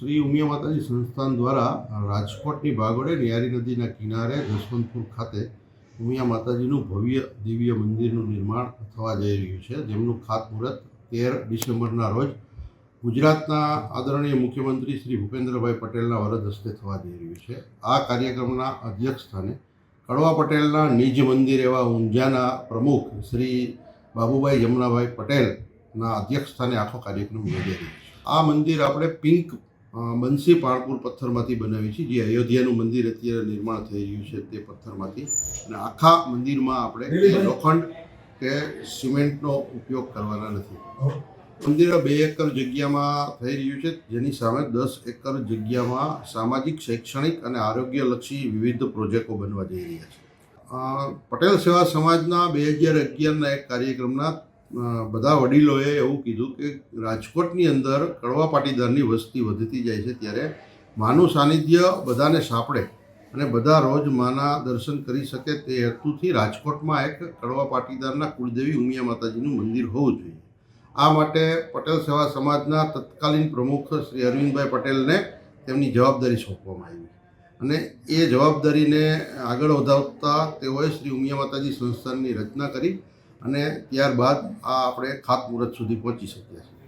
શ્રી ઉમિયા માતાજી સંસ્થાન દ્વારા રાજકોટની ભાગોળે નિયારી નદીના કિનારે જસવંતપુર ખાતે ઉમિયા માતાજીનું ભવ્ય દિવ્ય મંદિરનું નિર્માણ થવા જઈ રહ્યું છે. જેમનું ખાતમુહૂર્ત તેર ડિસેમ્બરના રોજ ગુજરાતના આદરણીય મુખ્યમંત્રી શ્રી ભૂપેન્દ્રભાઈ પટેલના વરદ હસ્તે થવા જઈ રહ્યું છે. આ કાર્યક્રમના અધ્યક્ષ સ્થાને કડવા પટેલના નિજ મંદિર એવા ઊંઝાના પ્રમુખ શ્રી બાબુભાઈ જમનાભાઈ પટેલના અધ્યક્ષ સ્થાને આખો કાર્યક્રમ યોજાઈ રહ્યો છે. આ મંદિર આપણે પિંક બંસી પાણપુર પથ્થરમાંથી બનાવી છે. જે અયોધ્યાનું મંદિર અત્યારે નિર્માણ થઈ રહ્યું છે તે પથ્થરમાંથી. અને આખા મંદિરમાં આપણે લોખંડ કે સિમેન્ટનો ઉપયોગ કરવાના નથી. મંદિર બે એકર જગ્યામાં થઈ રહ્યું છે. જેની સામે દસ એકર જગ્યામાં સામાજિક શૈક્ષણિક અને આરોગ્યલક્ષી વિવિધ પ્રોજેક્ટો બનવા જઈ રહ્યા છે. પટેલ સેવા સમાજના બે હજાર અગિયારના એક કાર્યક્રમના બધા વડીલોએ એવું કીધું કે રાજકોટની અંદર કડવા પાટીદારની વસ્તી વધતી જાય છે ત્યારે માનું સાનિધ્ય બધાને સાંપડે અને બધા રોજ માના દર્શન કરી શકે તે હેતુથી રાજકોટમાં એક કડવા પાટીદારના કુળદેવી ઉમિયા માતાજીનું મંદિર હોવું જોઈએ. આ માટે પટેલ સેવા સમાજના તત્કાલીન પ્રમુખ શ્રી અરવિંદભાઈ પટેલને તેમની જવાબદારી સોંપવામાં આવી. અને એ જવાબદારીને આગળ વધાવતા તેઓએ શ્રી ઉમિયા માતાજી સંસ્થાનની રચના કરી અને ત્યારબાદ આ આપણે ખાતમુહૂર્ત સુધી પહોંચી શકીએ છીએ.